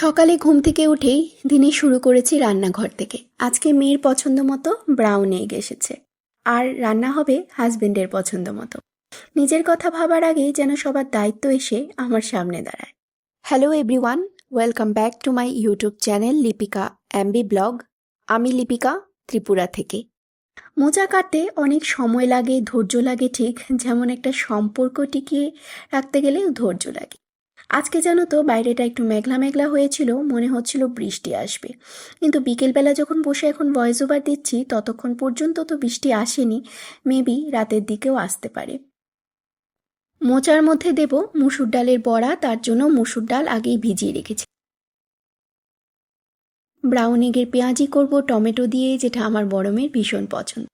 সকালে ঘুম থেকে উঠেই দিনে শুরু করেছি রান্নাঘর থেকে। আজকে মেয়ের পছন্দ মতো ব্রাউন এগ এসেছে। আর রান্না হবে হাজবেন্ডের পছন্দ মতো। নিজের কথা ভাবার আগে যেন সবার দায়িত্ব এসে আমার সামনে দাঁড়ায়। Hello everyone welcome back to my YouTube channel Lipika Ambi blog আমি লিপিকা, ত্রিপুরা থেকে। মোজা কাটতে অনেক সময় লাগে, ধৈর্য লাগে ঠিক, যেমন একটা সম্পর্ক টিকিয়ে রাখতে গেলেও ধৈর্য লাগে। আজকে জানো তো বাইরেটা একটু মেঘলা মেঘলা হয়েছিল, মনে হচ্ছিল বৃষ্টি আসবে। কিন্তু বিকেলবেলা যখন বসে এখন ভয়েস ওভার দিচ্ছি, ততক্ষণ পর্যন্ত তো বৃষ্টি আসেনি মেবি রাতের দিকেও আসতে পারে। মোচার মধ্যে দেব মুসুর ডালের বড়া, তার জন্য মুসুর ডাল আগেই ভিজিয়ে রেখেছি। ব্রাউন এগের পেঁয়াজি করব, টমেটো দিয়ে, যেটা আমার বড় ভীষণ পছন্দ।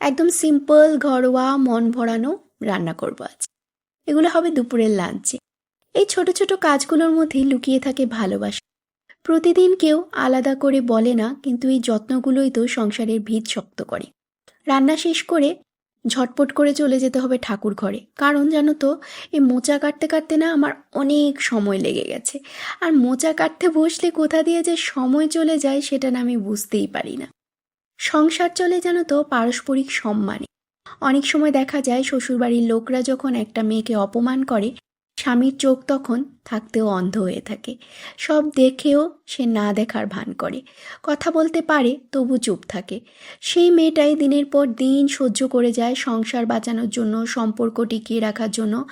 একদম সিম্পল ঘরোয়া, মন ভরানো রান্না করব আজ। এগুলো হবে দুপুরের লাঞ্চে এই ছোট ছোট কাজগুলোর মধ্যে লুকিয়ে থাকে ভালোবাসা। প্রতিদিন কেউ আলাদা করে বলে না, কিন্তু এই যত্নগুলোই তো সংসারের ভিত শক্ত করে। রান্না শেষ করে ঝটপট করে চলে যেতে হবে ঠাকুর ঘরে। কারণ জানো তো, এই মোচা কাটতে কাটতে না আমার অনেক সময় লেগে গেছে। আর মোচা কাটতে বসলে কোথা দিয়ে যে সময় চলে যায় সেটা না আমি বুঝতেই পারি না। সংসার চলে জানো তো পারস্পরিক সম্মানে। অনেক সময় দেখা যায় শ্বশুরবাড়ির লোকরা যখন একটা মেয়েকে অপমান করে স্বামীর চোখ তখন থাকতেও অন্ধ হয়ে থাকে। সব দেখেও সে না দেখার ভান করে। কথা বলতে পারে, তবু চুপ থাকে। সেই মেয়েটাই দিনের পর দিন সহ্য করে যায় সংসার বাঁচানোর জন্য, সম্পর্ক টিকিয়ে রাখার জন্য।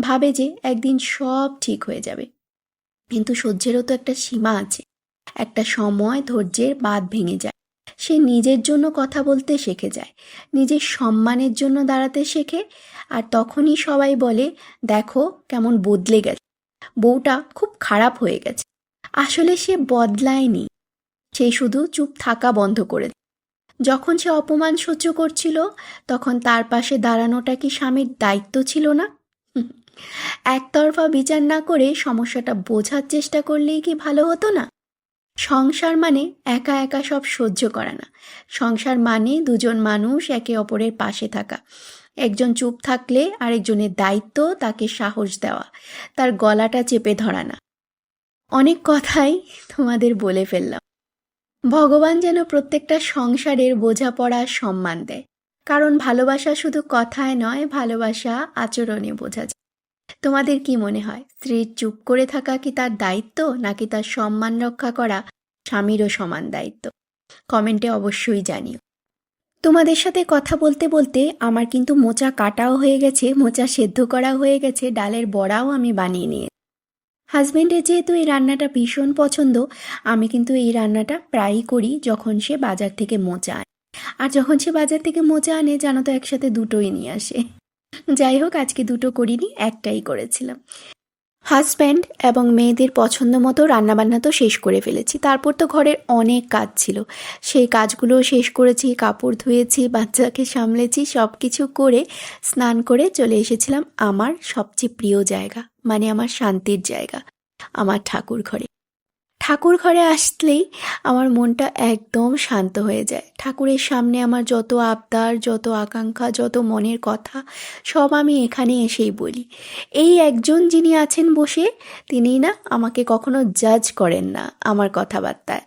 ভাবে যে একদিন সব ঠিক হয়ে যাবে। কিন্তু সহ্যেরও তো একটা সীমা আছে। একটা সময় ধৈর্যের বাদ ভেঙে যায়। সে নিজের জন্য কথা বলতে শেখে যায়। নিজের সম্মানের জন্য দাঁড়াতে শেখে। আর তখনই সবাই বলে, দেখো কেমন বদলে গেছে। বউটা খুব খারাপ হয়ে গেছে। আসলে সে বদলায়নি। সে শুধু চুপ থাকা বন্ধ করে। যখন সে অপমান সহ্য করছিল, তখন তার পাশে দাঁড়ানোটা কি স্বামীর দায়িত্ব ছিল না? একতরফা বিচার না করে সমস্যাটা বোঝার চেষ্টা করলেই কি ভালো হতো না? সংসার মানে একা একা সব সহ্য করা না। সংসার মানে দুজন মানুষ একে অপরের পাশে থাকা। একজন চুপ থাকলে আরেকজনের দায়িত্ব, তাকে সাহস দেওয়া, তার গলাটা চেপে ধরা না। অনেক কথাই তোমাদের বলে ফেললাম। ভগবান যেন প্রত্যেকটা সংসারের বোঝাপড়া সম্মান দেয়। কারণ ভালোবাসা শুধু কথায় নয়, ভালোবাসা আচরণে বোঝা যায়। তোমাদের কি মনে হয় স্ত্রীর চুপ করে থাকা কি তার দায়িত্ব, নাকি তার সম্মান রক্ষা করা স্বামীরও সমান দায়িত্ব। কমেন্টে অবশ্যই জানিও। তোমাদের সাথে কথা বলতে বলতে আমার কিন্তু মোচা কাটাও হয়ে গেছে, মোচা সেদ্ধ করা হয়ে গেছে, ডালের বড়াও আমি বানিয়ে নিয়ে। হাজবেন্ডের যেহেতু এই রান্নাটা ভীষণ পছন্দ, আমি কিন্তু এই রান্নাটা প্রায়ই করি যখন সে বাজার থেকে মোচা আনে। আর যখন সে বাজার থেকে মোচা আনে, জানো তো, একসাথে দুটোই নিয়ে আসে। যাই হোক, আজকে দুটো করিনি, একটাই করেছিলাম। হাজব্যান্ড এবং মেয়েদের পছন্দ মতো রান্নাবান্না তো শেষ করে ফেলেছি। তারপর তো ঘরের অনেক কাজ ছিল। সেই কাজগুলো শেষ করেছি, কাপড় ধুয়েছি, বাচ্চাকে সামলেছি সব কিছু করে স্নান করে চলে এসেছিলাম আমার সবচেয়ে প্রিয় জায়গা মানে আমার শান্তির জায়গা, আমার ঠাকুর ঘরে। ঠাকুর ঘরে আসলেই আমার মনটা একদম শান্ত হয়ে যায়। ঠাকুরের সামনে আমার যত আবদার, যত আকাঙ্ক্ষা, যত মনের কথা, সব আমি এখানে এসেই বলি। এই একজন যিনি আছেন বসে তিনি না আমাকে কখনো জাজ করেন না আমার কথাবার্তায়।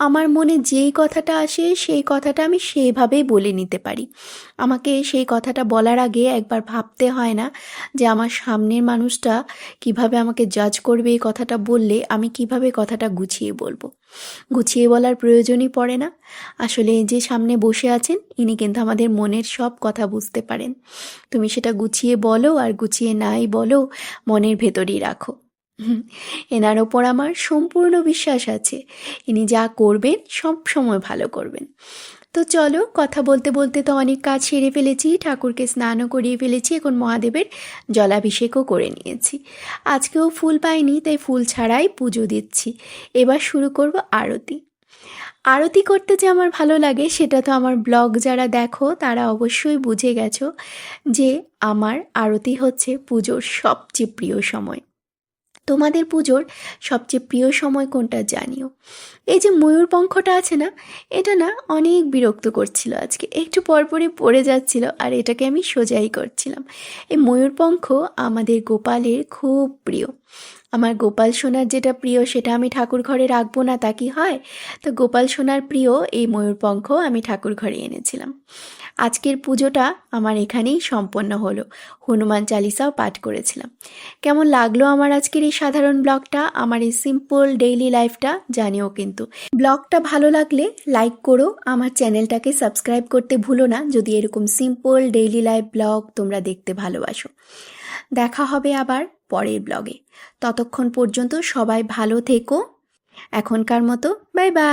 আমার মনে যেই কথাটা আসে, সেই কথাটা আমি সেইভাবেই বলে নিতে পারি। আমাকে সেই কথাটা বলার আগে একবার ভাবতে হয় না যে আমার সামনের মানুষটা কীভাবে আমাকে জাজ করবে এই কথাটা বললে আমি কীভাবে কথাটা গুছিয়ে বলব। গুছিয়ে বলার প্রয়োজনই পড়ে না। আসলে যে সামনে বসে আছেন, ইনি কিন্তু আমাদের মনের সব কথা বুঝতে পারেন। তুমি সেটা গুছিয়ে বলো আর গুছিয়ে নাই বলো, মনের ভেতরেই রাখো। এনার ওপর আমার সম্পূর্ণ বিশ্বাস আছে। ইনি যা করবেন, সব সময় ভালো করবেন। তো চলো, কথা বলতে বলতে তো অনেক কাজ সেরে ফেলেছি, ঠাকুরকে স্নানও করিয়ে ফেলেছি, এখন মহাদেবের জলাভিষেকও করে নিয়েছি। আজকেও ফুল পাইনি, তাই ফুল ছাড়াই পুজো দিচ্ছি। এবার শুরু করব আরতি। আরতি করতে যে আমার ভালো লাগে, সেটা তো আমার ব্লগ যারা দেখো, তারা অবশ্যই বুঝে গেছো যে আমার আরতি হচ্ছে পুজোর সবচেয়ে প্রিয় সময়। তোমাদের পুজোর সবচেয়ে প্রিয় সময় কোনটা জানিও। এই যে ময়ূরপঙ্খটা আছে না, এটা না অনেক বিরক্ত করছিল আজকে। একটু পরপরই পড়ে যাচ্ছিল আর এটাকে আমি সোজাই করছিলাম। এই ময়ূরপঙ্খ আমাদের গোপালের খুব প্রিয়। আমার গোপাল সোনার যেটা প্রিয় সেটা আমি ঠাকুর ঘরে রাখব না তা কি হয়? তো গোপাল সোনার প্রিয় এই ময়ূরপঙ্খ আমি ঠাকুর ঘরে এনেছিলাম। আজকের পুজোটা আমার এখানেই সম্পন্ন হলো। হনুমান চালিসাও পাঠ করেছিলাম। কেমন লাগল আমার আজকের এই সাধারণ ব্লগটা? আমার এই সিম্পল ডেইলি লাইফটা জানিও কিন্তু। ব্লগটা ভালো লাগলে লাইক করো। আমার চ্যানেলটাকে সাবস্ক্রাইব করতে ভুলো না যদি এরকম সিম্পল ডেইলি লাইফ ব্লগ তোমরা দেখতে ভালোবাসো। দেখা হবে আবার পরের ব্লগে। ততক্ষণ পর্যন্ত সবাই ভালো থেকো। এখনকার মতো বাই বাই